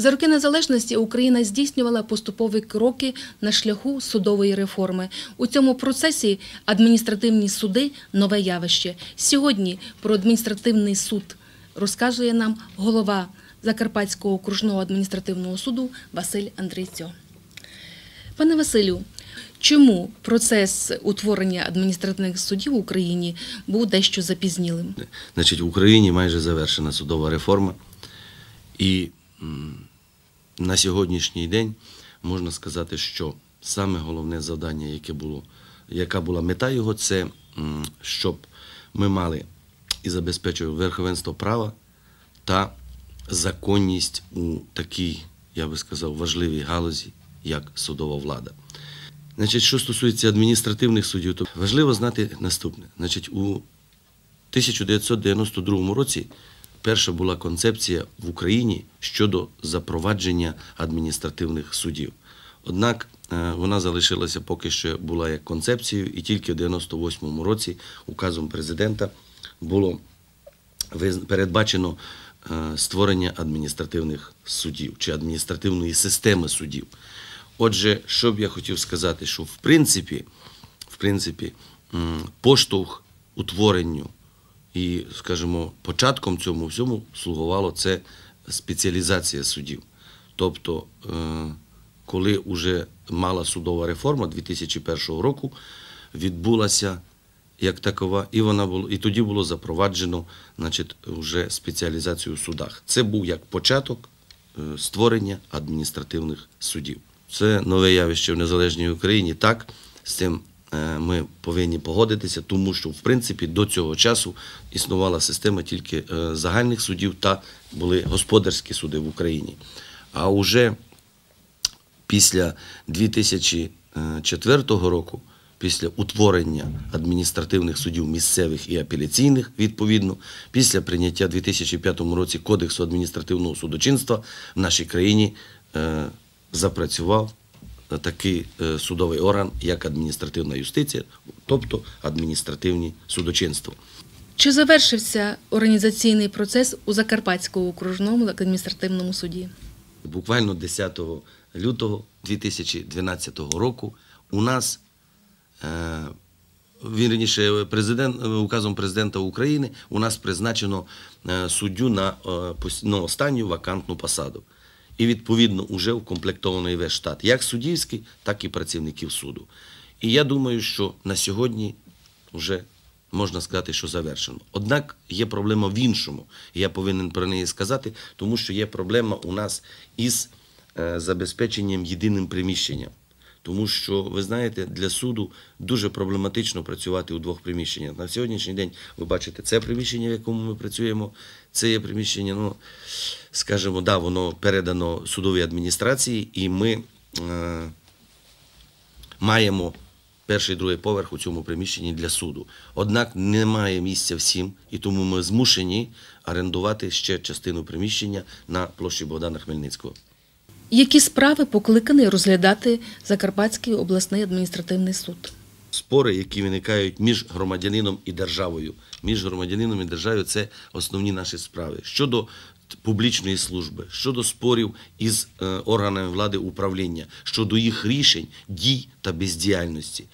За роки незалежності Україна здійснювала поступові кроки на шляху судової реформи. У цьому процесі адміністративні суди нове явище. Сьогодні про адміністративний суд розказує нам голова Закарпатського окружного адміністративного суду Василь Андрійцьо. Пане Василю, чому процес утворення адміністративних судів в Україні був дещо запізнілим? Значить, в Україні майже завершена судова реформа. І на сьогоднішній день можна сказати, що саме головне завдання, яке було, яка була мета його, це щоб ми мали і забезпечували верховенство права та законність у такій, я би сказав, важливій галузі, як судова влада. Значить, що стосується адміністративних суддів, то важливо знати наступне. Значить, у 1992 році перша була концепція в Україні щодо запровадження адміністративних судів. Однак е, вона залишилася поки що була як концепцією, і тільки в 98-му році указом президента було передбачено е, створення адміністративних судів чи адміністративної системи судів. Отже, що б я хотів сказати, що в принципі, в принципі, поштовх утворенню і, скажімо, початком цьому всьому слугувало це спеціалізація судів. Тобто, е, коли вже мала судова реформа 2001 року, відбулася як такова, і вона було, і тоді було запроваджено значить, вже спеціалізацію в судах. Це був як початок е, створення адміністративних судів. Це нове явище в незалежній Україні. Так, з цим ми повинні погодитися, тому що в принципі до цього часу існувала система тільки е, загальних судів та були господарські суди в Україні. А уже після 2004 року, після утворення адміністративних судів місцевих і апеляційних, відповідно, після прийняття в 2005 році Кодексу адміністративного судочинства в нашій країні е, запрацював такий е, судовий орган, як адміністративна юстиція, тобто адміністративні судочинство. Чи завершився організаційний процес у Закарпатському окружному адміністративному суді? Буквально 10 лютого 2012 року у нас е, вірніше, президент, указом президента України у нас призначено е, суддю на, е, на останню вакантну посаду. І відповідно вже укомплектований весь штат, як суддівський, так і працівників суду. І я думаю, що на сьогодні вже можна сказати, що завершено. Однак є проблема в іншому. Я повинен про неї сказати, тому що є проблема у нас із е, забезпеченням єдиним приміщенням. Тому що, ви знаєте, для суду дуже проблематично працювати у двох приміщеннях. На сьогоднішній день ви бачите це приміщення, в якому ми працюємо. Це є приміщення, ну, скажімо, да, воно передано судовій адміністрації, і ми е, маємо перший і другий поверх у цьому приміщенні для суду. Однак немає місця всім, і тому ми змушені орендувати ще частину приміщення на площі Богдана Хмельницького. Які справи покликаний розглядати Закарпатський обласний адміністративний суд? спори, які виникають між громадянином і державою. Між громадянином і державою це основні наші справи. Щодо публічної служби, щодо спорів із е, органами влади управління, щодо їх рішень, дій та бездіяльності.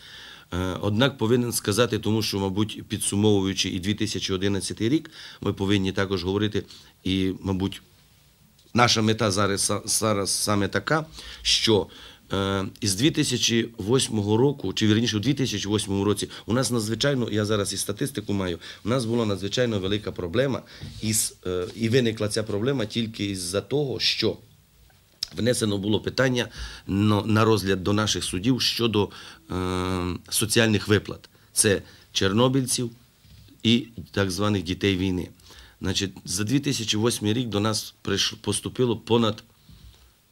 Е, Однак повинен сказати, тому що, мабуть, підсумовуючи і 2011 рік, ми повинні також говорити і, мабуть, наша мета зараз, зараз саме така, що е, із 2008 року, чи вірніше у 2008 році, у нас надзвичайно, я зараз і статистику маю, у нас була надзвичайно велика проблема, із, е, і виникла ця проблема тільки із-за того, що внесено було питання на розгляд до наших судів щодо е, соціальних виплат. Це чорнобильців і так званих дітей війни. Значить, за 2008 рік до нас поступило понад,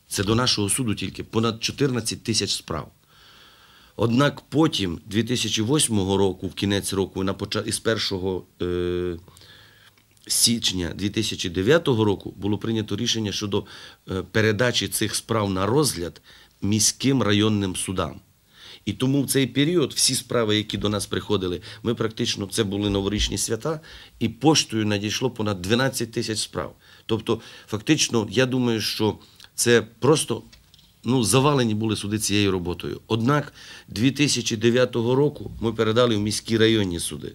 це до нашого суду тільки, понад 14 тисяч справ. Однак потім, 2008 року, в кінець року, на почат... із 1 е... січня 2009 року було прийнято рішення щодо е, передачі цих справ на розгляд міським районним судам. І тому в цей період всі справи, які до нас приходили, ми практично це були новорічні свята, і поштою надійшло понад 12 тисяч справ. Тобто, фактично, я думаю, що Це просто ну, завалені були суди цією роботою. Однак 2009 року ми передали в міські районні суди.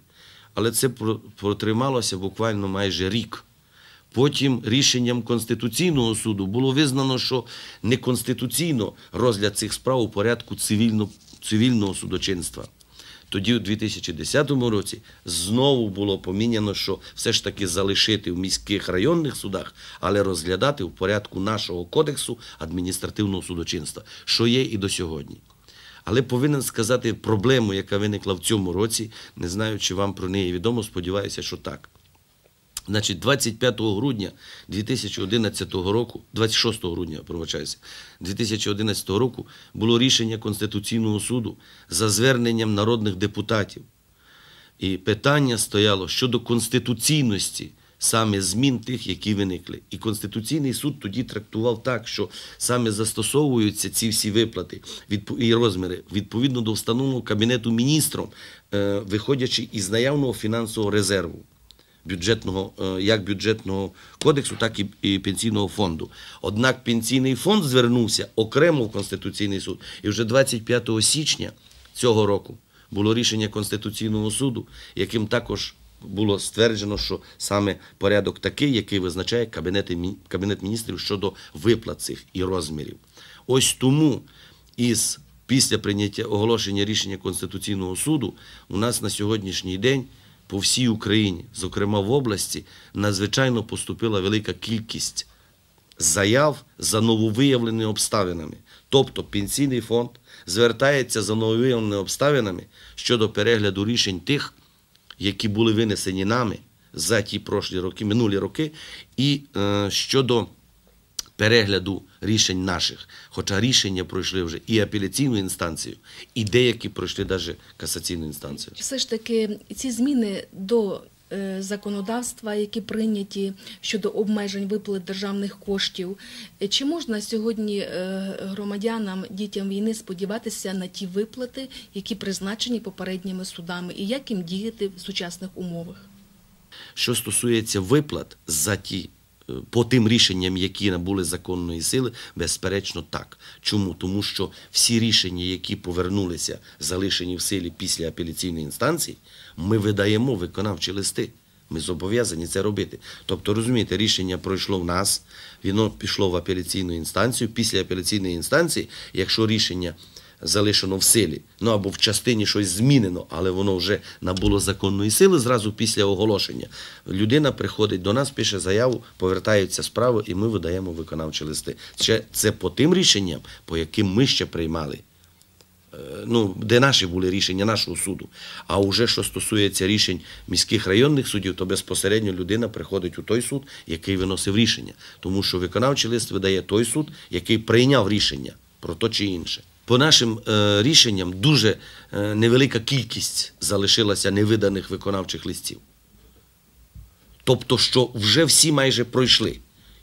Але це протрималося буквально майже рік. Потім рішенням Конституційного суду було визнано, що неконституційно розгляд цих справ у порядку цивільно, цивільного судочинства. Тоді, у 2010 році, знову було поміняно, що все ж таки залишити в міських районних судах, але розглядати в порядку нашого кодексу адміністративного судочинства, що є і до сьогодні. Але повинен сказати проблему, яка виникла в цьому році. Не знаю, чи вам про неї відомо, сподіваюся, що так. Значить, 25 грудня 2011 року, 26 грудня, пробачаюся, 2011 року було рішення Конституційного суду за зверненням народних депутатів. І питання стояло щодо конституційності саме змін тих, які виникли. І Конституційний суд тоді трактував так, що саме застосовуються ці всі виплати і розміри відповідно до встановленого Кабінету міністром, е, виходячи із наявного фінансового резерву бюджетного, е, як бюджетного кодексу, так і, пенсійного фонду. Однак пенсійний фонд звернувся окремо в Конституційний суд. І вже 25 січня цього року було рішення Конституційного суду, яким також було стверджено, що саме порядок такий, який визначає Кабінет міністрів щодо виплат цих і розмірів. Ось тому із після прийняття оголошення рішення Конституційного суду у нас на сьогоднішній день по всій Україні, зокрема в області, надзвичайно поступила велика кількість заяв за нововиявленими обставинами. Тобто пенсійний фонд звертається за нововиявленими обставинами щодо перегляду рішень тих, які були винесені нами за ті прошлі роки, минулі роки, і е, щодо перегляду рішень наших. Хоча рішення пройшли вже і апеляційну інстанцію, і деякі пройшли навіть касаційну інстанцію. Все ж таки, ці зміни до е, законодавства, які прийняті щодо обмежень виплат державних коштів, е, чи можна сьогодні е, громадянам, дітям війни сподіватися на ті виплати, які призначені попередніми судами, і як їм діяти в сучасних умовах? Що стосується виплат за ті по тим рішенням, які набули законної сили, безперечно так. Чому? Тому що всі рішення, які повернулися, залишені в силі після апеляційної інстанції, ми видаємо виконавчі листи. Ми зобов'язані це робити. Тобто, розумієте, рішення пройшло в нас, воно пішло в апеляційну інстанцію. Після апеляційної інстанції, якщо рішення залишено в силі, ну або в частині щось змінено, але воно вже набуло законної сили зразу після оголошення. Людина приходить до нас, пише заяву, повертаються справи, і ми видаємо виконавчі листи. Це, це по тим рішенням, по яким ми ще приймали. Е, Ну, де наші були рішення нашого суду. А вже що стосується рішень міських районних судів, то безпосередньо людина приходить у той суд, який виносив рішення. Тому що виконавчий лист видає той суд, який прийняв рішення про то чи інше. По нашим е, рішенням дуже е, невелика кількість залишилася невиданих виконавчих листів. Тобто, що вже всі майже пройшли.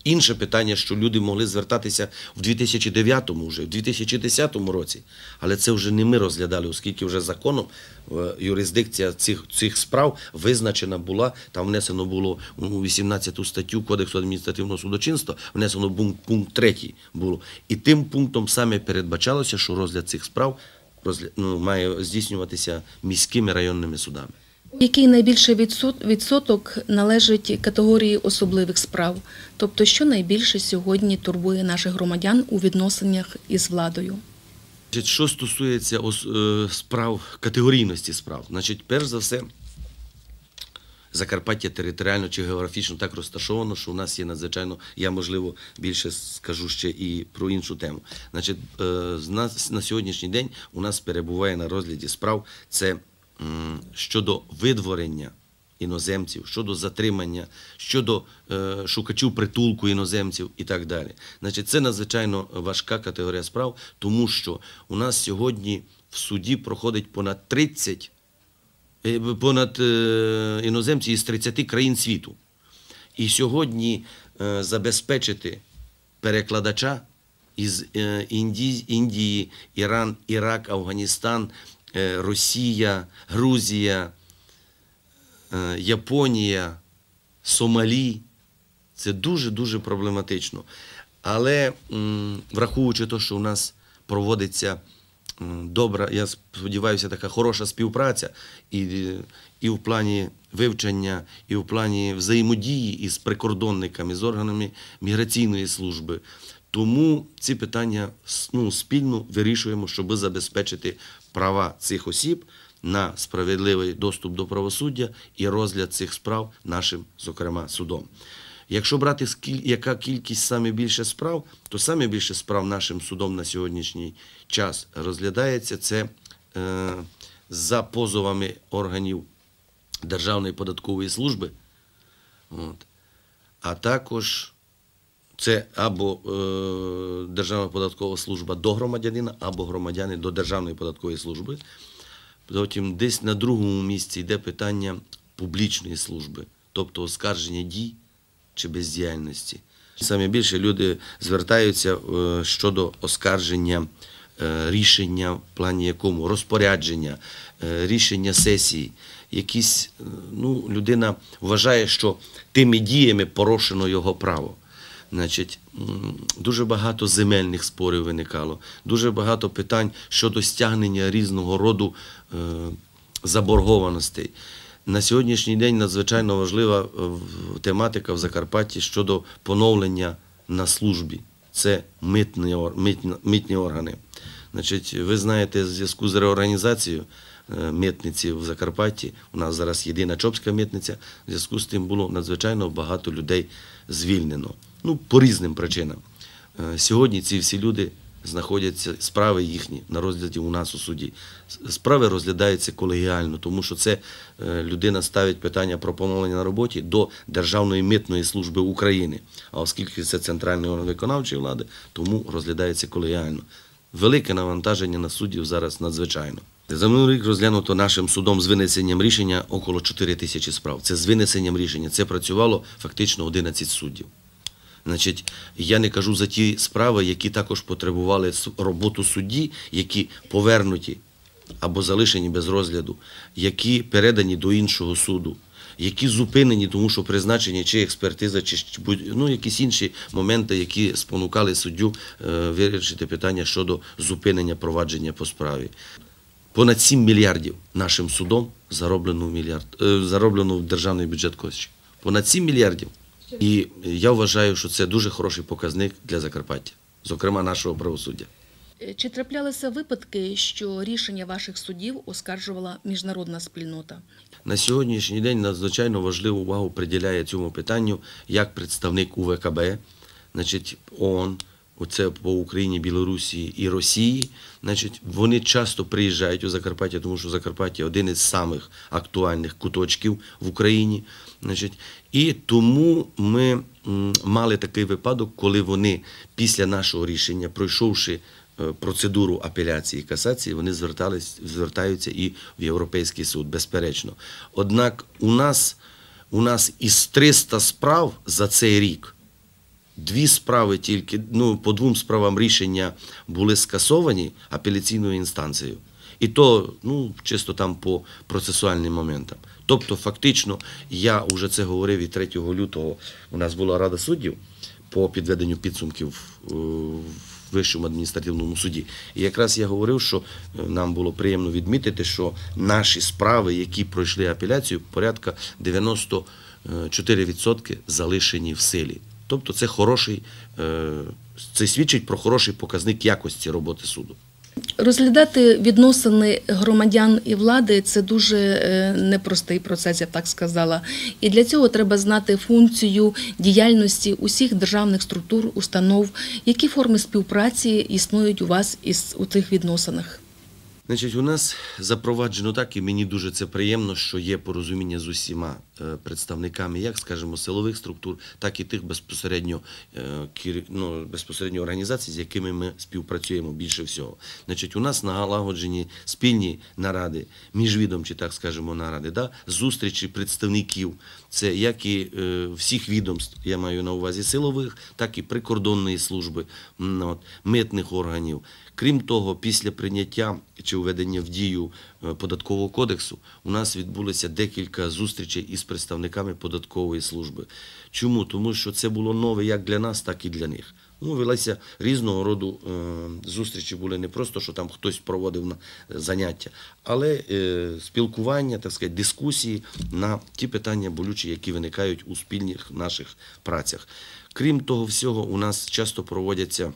Інше питання, що люди могли звертатися в 2009-му, вже в 2010 році, але це вже не ми розглядали, оскільки вже законом е, юрисдикція цих, цих справ визначена була, там внесено було у 18 статтю Кодексу адміністративного судочинства, внесено пункт, пункт 3 було. І тим пунктом саме передбачалося, що розгляд цих справ розгля- ну, має здійснюватися міськими районними судами. Який найбільший відсоток належить категорії особливих справ? Тобто, що найбільше сьогодні турбує наших громадян у відносинах із владою? Що стосується е, справ, категорійності справ, значить, перш за все, Закарпаття територіально чи географічно так розташовано, що у нас є надзвичайно, я можливо більше скажу ще і про іншу тему. Значить, е, на сьогоднішній день у нас перебуває на розгляді справ це щодо видворення іноземців, щодо затримання, щодо е, шукачів притулку іноземців і так далі. Значить, це надзвичайно важка категорія справ, тому що у нас сьогодні в суді проходить понад 30 е, понад е, іноземці із 30 країн світу. І сьогодні забезпечити перекладача із Індії, Індії, Іран, Ірак, Афганістан, Росія, Грузія, е, Японія, Сомалі це дуже-дуже проблематично. Але враховуючи те, що у нас проводиться добра, я сподіваюся, така хороша співпраця і, і в плані вивчення, і в плані взаємодії із прикордонниками, з органами міграційної служби. Тому ці питання ну, спільно вирішуємо, щоб забезпечити права цих осіб на справедливий доступ до правосуддя і розгляд цих справ нашим, зокрема, судом. Якщо брати яка кількість саме більше справ, то саме більше справ нашим судом на сьогоднішній час розглядається це е, за позовами органів Державної податкової служби. От. А також це або е, Державна податкова служба до громадянина, або громадяни до Державної податкової служби. Потім десь на другому місці йде питання публічної служби, тобто оскарження дій чи бездіяльності. Саме більше люди звертаються е, щодо оскарження е, рішення, в плані якому розпорядження, е, рішення сесії. Якісь, ну, людина вважає, що тими діями порушено його право. Значить, дуже багато земельних спорів виникало, дуже багато питань щодо стягнення різного роду е, заборгованостей. На сьогоднішній день надзвичайно важлива е, тематика в Закарпатті щодо поновлення на службі. Це митні, митні, органи. Значить, ви знаєте, в зв'язку з реорганізацією митниці в Закарпатті, у нас зараз єдина Чопська митниця, в зв'язку з тим було надзвичайно багато людей звільнено. Ну, по різним причинам. Е, Сьогодні ці всі люди знаходяться, справи їхні на розгляді у нас у суді. Справи розглядаються колегіально, тому що це е, людина ставить питання про поновлення на роботі до Державної митної служби України. А оскільки це центральний орган виконавчої влади, тому розглядається колегіально. Велике навантаження на суддів зараз надзвичайно. За минулий рік розглянуто нашим судом з винесенням рішення около 4 тисячі справ. Це з винесенням рішення. Це працювало фактично 11 суддів. Значить, я не кажу за ті справи, які також потребували роботу судді, які повернуті або залишені без розгляду, які передані до іншого суду, які зупинені, тому що призначені чи експертиза, чи ну, якісь інші моменти, які спонукали суддю е, вирішити питання щодо зупинення провадження по справі. Понад 7 мільярдів нашим судом зароблено в, мільярд, е, зароблено в державний бюджет коштів. Понад 7 мільярдів. І я вважаю, що це дуже хороший показник для Закарпаття, зокрема нашого правосуддя. Е, Чи траплялися випадки, що рішення ваших судів оскаржувала міжнародна спільнота? На сьогоднішній день надзвичайно важливу увагу приділяє цьому питанню як представник УВКБ, значить ООН, оце по Україні, Білорусі і Росії. Значить, вони часто приїжджають у Закарпаття, тому що Закарпаття один із самих актуальних куточків в Україні. Значить, і тому ми мали такий випадок, коли вони після нашого рішення, пройшовши е, процедуру апеляції і касації, вони звертались, звертаються і в Європейський суд, безперечно. Однак у нас, у нас із 300 справ за цей рік Дві справи тільки, ну, по двом справам рішення були скасовані апеляційною інстанцією. І то, ну, чисто там по процесуальним моментам. Тобто, фактично, я вже це говорив і 3 лютого у нас була Рада суддів по підведенню підсумків е, в Вищому адміністративному суді. І якраз я говорив, що е, нам було приємно відмітити, що наші справи, які пройшли апеляцію, порядка 94% залишені в силі. Тобто це хороший, е, це свідчить про хороший показник якості роботи суду. Розглядати відносини громадян і влади це дуже е, непростий процес, я б так сказала. І для цього треба знати функцію діяльності усіх державних структур, установ, які форми співпраці існують у вас із у цих відносинах. Значить, у нас запроваджено так, і мені дуже це приємно, що є порозуміння з усіма представниками, як, скажімо, силових структур, так і тих безпосередньо, е, ну, безпосередньо організацій, з якими ми співпрацюємо більше всього. Значить, у нас налагоджені спільні наради, міжвідомчі, так скажемо, наради, да? зустрічі представників. Це як і е, всіх відомств, я маю на увазі силових, так і прикордонної служби, от, митних органів. Крім того, після прийняття чи введення в дію е, податкового кодексу у нас відбулося декілька зустрічей із представниками податкової служби. Чому? Тому що це було нове як для нас, так і для них. Ну, різного роду е, зустрічі були не просто, що там хтось проводив на заняття, але е, спілкування, так сказати, дискусії на ті питання болючі, які виникають у спільних наших працях. Крім того всього, у нас часто проводяться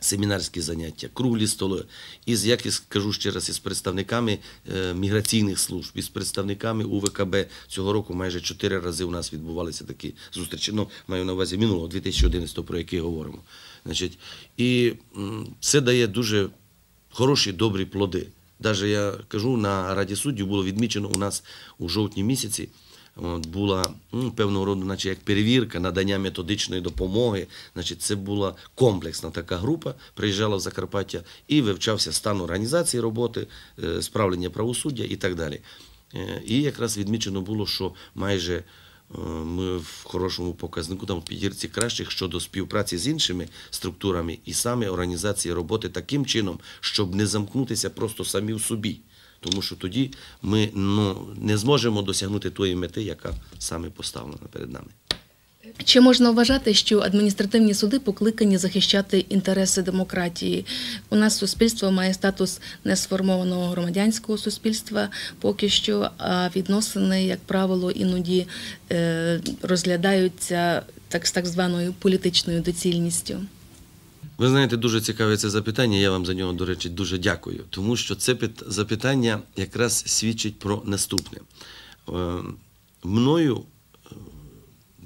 семінарські заняття, круглі столи, із, як я скажу ще раз, із представниками е, міграційних служб, із представниками УВКБ. Цього року майже чотири рази у нас відбувалися такі зустрічі. Ну, маю на увазі минулого, 2011, про який говоримо. Значить, і це дає дуже хороші, добрі плоди. Даже я кажу, на Раді суддів було відмічено у нас у жовтні місяці. От, була ну, певного роду, наче як перевірка, надання методичної допомоги. Значить, це була комплексна така група, приїжджала в Закарпаття і вивчався стан організації роботи, е, справлення правосуддя і так далі. Е, І якраз відмічено було, що майже е, ми в хорошому показнику, там в п'ятірці кращих щодо співпраці з іншими структурами і саме організації роботи таким чином, щоб не замкнутися просто самі в собі. Тому що тоді ми ну, не зможемо досягнути тої мети, яка саме поставлена перед нами. Чи можна вважати, що адміністративні суди покликані захищати інтереси демократії? У нас суспільство має статус несформованого громадянського суспільства поки що, а відносини, як правило, іноді е, розглядаються так з так званою політичною доцільністю. Ви знаєте, дуже цікаве це запитання. Я вам за нього, до речі, дуже дякую. Тому що це запитання якраз свідчить про наступне. Е, Мною е,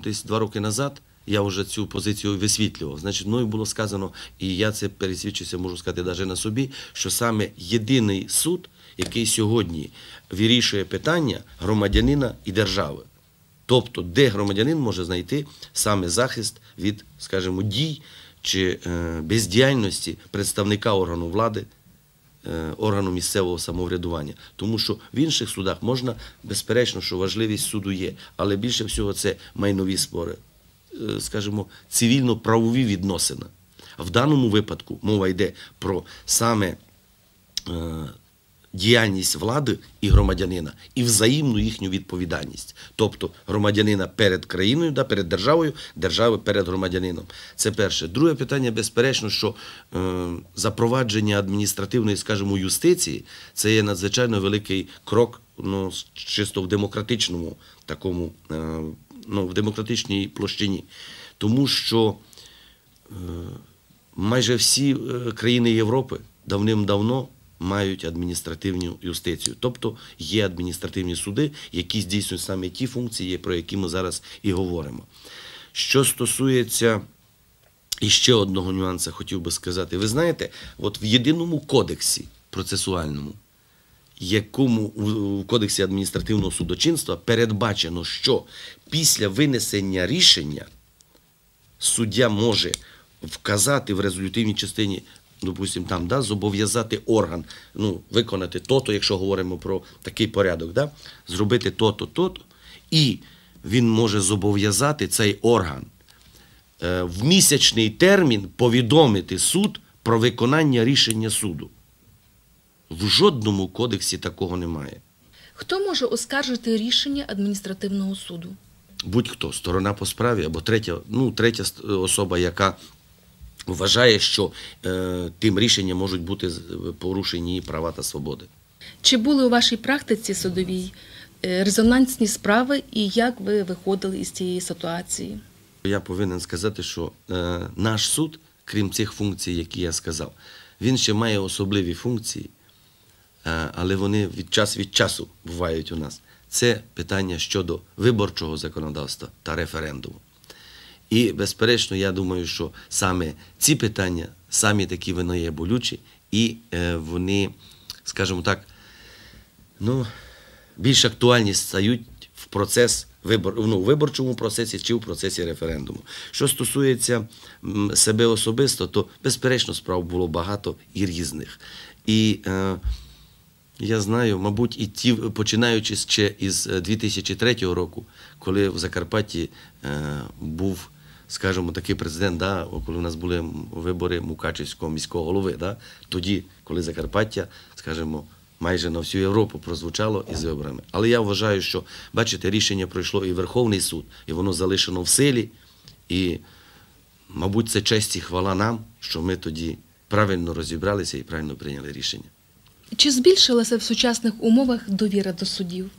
десь два роки назад я вже цю позицію висвітлював. Значить, мною було сказано, і я це пересвідчився, можу сказати, навіть на собі, що саме єдиний суд, який сьогодні вирішує питання громадянина і держави. Тобто, де громадянин може знайти саме захист від, скажімо, дій чи е, бездіяльності представника органу влади, е, органу місцевого самоврядування. Тому що в інших судах можна, безперечно, що важливість суду є, але більше всього це майнові спори, е, скажімо, цивільно-правові відносини. В даному випадку мова йде про саме діяльність влади і громадянина і взаємну їхню відповідальність. Тобто громадянина перед країною, да, перед державою, держави перед громадянином. Це перше. Друге питання, безперечно, що е, запровадження адміністративної, скажімо, юстиції це є надзвичайно великий крок ну, чисто в демократичному такому, е, ну, в демократичній площині. Тому що майже всі е, країни Європи давним-давно мають адміністративну юстицію. Тобто є адміністративні суди, які здійснюють саме ті функції, про які ми зараз і говоримо. Що стосується і ще одного нюансу хотів би сказати. Ви знаєте, от в єдиному кодексі процесуальному, якому у кодексі адміністративного судочинства передбачено, що після винесення рішення суддя може вказати в резолютивній частині, допустимо, там, да, зобов'язати орган, ну, виконати то-то, якщо говоримо про такий порядок, да, зробити то-то, то-то, і він може зобов'язати цей орган е, в місячний термін повідомити суд про виконання рішення суду. В жодному кодексі такого немає. Хто може оскаржити рішення адміністративного суду? будь-хто, сторона по справі або третя, ну, третя особа, яка вважає, що е, тим рішенням можуть бути порушені її права та свободи. Чи були у вашій практиці судовій е, резонансні справи і як ви виходили із цієї ситуації? Я повинен сказати, що е, наш суд, крім цих функцій, які я сказав, він ще має особливі функції, е, але вони від час від часу бувають у нас. Це питання щодо виборчого законодавства та референдуму. І, безперечно, я думаю, що саме ці питання, самі такі вони є болючі, і е, вони, скажімо так, ну, більш актуальні стають в процес вибор, ну, виборчому процесі чи в процесі референдуму. Що стосується себе особисто, то безперечно справ було багато і різних. І е, я знаю, мабуть, і ті, починаючи ще із е, 2003 року, коли в Закарпатті е, був, скажімо, такий президент, да, коли у нас були вибори Мукачівського міського голови, да, тоді, коли Закарпаття, скажімо, майже на всю Європу прозвучало із виборами. Але я вважаю, що, бачите, рішення пройшло і Верховний суд, і воно залишено в силі. І мабуть, це честь і хвала нам, що ми тоді правильно розібралися і правильно прийняли рішення. Чи збільшилася в сучасних умовах довіра до судів?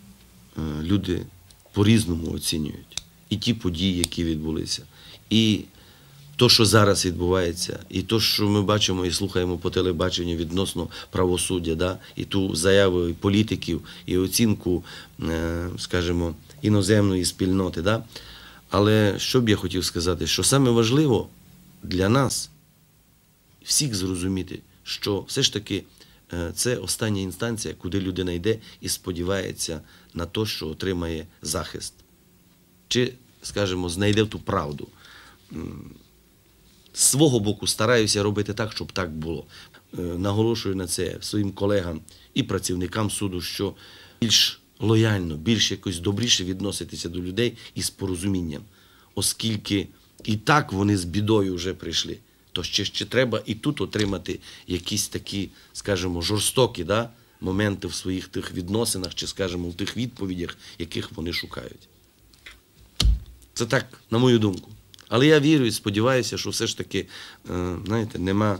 Е, люди по-різному оцінюють і ті події, які відбулися, і то, що зараз відбувається, і то, що ми бачимо і слухаємо по телебаченню відносно правосуддя, да? і ту заяву і політиків, і оцінку, е, скажімо, іноземної спільноти. Да? Але що б я хотів сказати, що саме важливо для нас всіх зрозуміти, що все ж таки е, це остання інстанція, куди людина йде і сподівається на те, що отримає захист. Чи, скажімо, знайде ту правду. З свого боку стараюся робити так, щоб так було. Е, Наголошую на це своїм колегам і працівникам суду, що більш лояльно, більш якось добріше відноситися до людей із порозумінням, оскільки і так вони з бідою вже прийшли. То ще, ще треба і тут отримати якісь такі, скажімо, жорстокі да, моменти в своїх тих відносинах, чи, скажімо, в тих відповідях, яких вони шукають. Це так, на мою думку. Але я вірю і сподіваюся, що все ж таки, е, знаєте, нема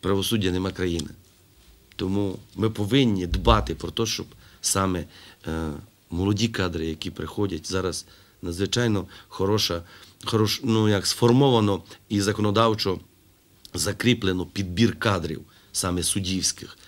правосуддя, нема країни. Тому ми повинні дбати про те, щоб саме е, молоді кадри, які приходять зараз, надзвичайно хороша, хорош, ну, як сформовано і законодавчо закріплено підбір кадрів, саме суддівських.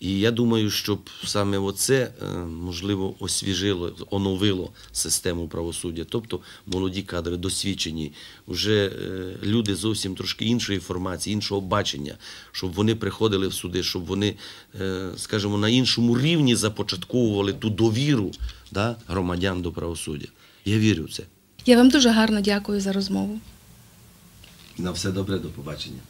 І я думаю, щоб саме оце е, можливо освіжило, оновило систему правосуддя. Тобто молоді кадри, досвідчені, вже е, люди зовсім трошки іншої формації, іншого бачення, щоб вони приходили в суди, щоб вони, е, скажімо, на іншому рівні започатковували ту довіру да, громадян до правосуддя. Я вірю в це. Я вам дуже гарно дякую за розмову. На все добре, до побачення.